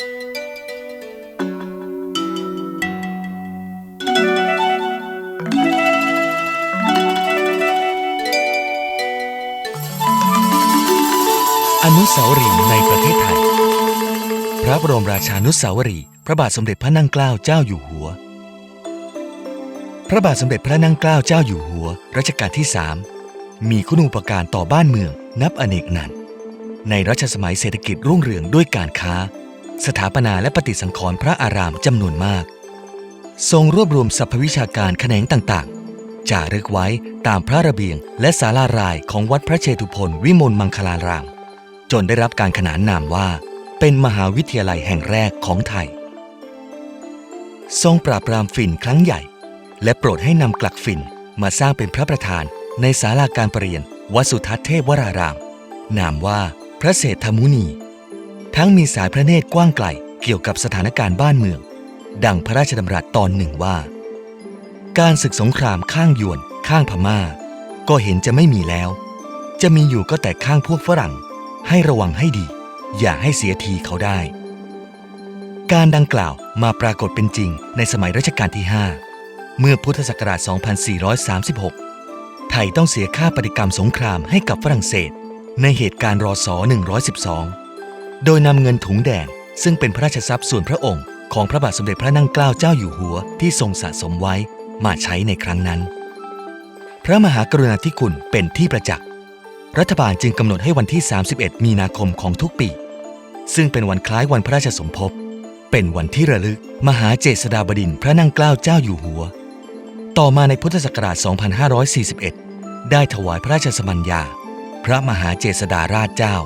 อนุสาวรีย์ในประเทศไทย พระบรมราชานุสาวรีย์พระบาทสมเด็จพระนั่งเกล้าเจ้าอยู่หัว พระบาทสมเด็จพระนั่งเกล้าเจ้าอยู่หัว รัชกาลที่สามมีคุณูปการต่อบ้านเมืองนับอเนกนันในรัชสมัยเศรษฐกิจรุ่งเรืองด้วยการค้า สถาปนาและปฏิสังขรณ์พระอารามจำนวนมาก ทรงรวบรวมสรรพวิชาการแขนงต่างๆจารึกไว้ตามพระระเบียงและศาลารายของวัดพระเชตุพนวิมลมังคลาราม จนได้รับการขนานนามว่า เป็นมหาวิทยาลัยแห่งแรกของไทย ทรงปราบปรามฝิ่นครั้งใหญ่ และโปรดให้นำกลักฝิ่นมาสร้างเป็นพระประธานในศาลาการประเรียนวัดสุทัศน์เทพวราราม นามว่าพระเศรษฐมุนี ทั้งมีสายพระเนตรกว้างไกลเกี่ยวกับสถานการณ์บ้านเมือง ดังพระราชดำรัสตอนหนึ่งว่า การศึกสงครามข้างยวน ข้างพม่า ก็เห็นจะไม่มีแล้ว จะมีอยู่ก็แต่ข้างพวกฝรั่ง ให้ระวังให้ดี อย่าให้เสียทีเขาได้ การดังกล่าวมาปรากฏเป็นจริงในสมัยรัชกาลที่ 5 เมื่อพุทธศักราช 2436 ไทยต้องเสียค่าปฏิกรรมสงครามให้กับฝรั่งเศส ในเหตุการณ์รอศ112 โดยนำเงินถุงแดง ซึ่งเป็นพระราชทรัพย์ส่วนพระองค์ของพระบาทสมเด็จพระนั่งเกล้าเจ้าอยู่หัวที่ทรงสะสมไว้มาใช้ในครั้งนั้น พระมหากรุณาธิคุณเป็นที่ประจักษ์ รัฐบาลจึงกำหนดให้วันที่ 31 มีนาคมของทุกปี ซึ่งเป็นวันคล้ายวันพระราชสมภพ เป็นวันที่ระลึก มหาเจษฎาบดินพระนั่งเกล้าเจ้าอยู่หัว ต่อมาในพุทธศักราช 2541 ได้ถวายพระราชสมัญญา พระมหาเจษฎาราชเจ้า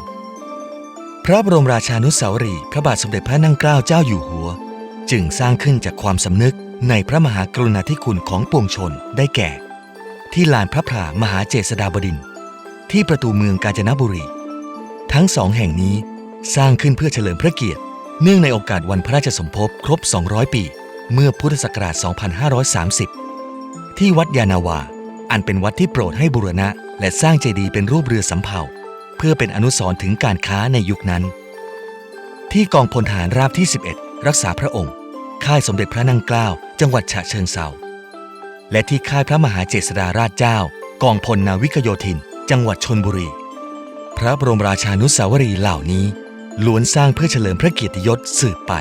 พระบรมราชานุสาวรีย์พระบาทสมเด็จพระนั่งเกล้าเจ้าอยู่หัว จึงสร้างขึ้นจากความสำนึกในพระมหากรุณาธิคุณของปวงชนได้แก่ ที่ลานพระพรามหาเจษฎาบดิน ที่ประตูเมืองกาญจนบุรี ทั้งสองแห่งนี้สร้างขึ้นเพื่อเฉลิมพระเกียรติ เนื่องในโอกาสวันพระราชสมภพครบ 200 ปี เมื่อพุทธศักราช 2530 ที่วัดยานาวา อันเป็นวัดที่โปรดให้บูรณะ และสร้างเจดีย์เป็นรูปเรือสำเภา พื่อเป็นอนุสรณ์ถึงการค้าในยุคนั้น ที่กองพลทหารราบที่ 11 รักษาพระองค์ ค่ายสมเด็จพระนางเกล้า จังหวัดฉะเชิงเซาและที่ค่ายพระมหาเจษฎาราชเจ้า กองพลนาวิกโยธิน จังหวัดชนบุรี พระบรมราชานุสาวรีเหล่านี้ล้วนสร้างเพื่อเฉลิมพระเกียรติยศสืบไป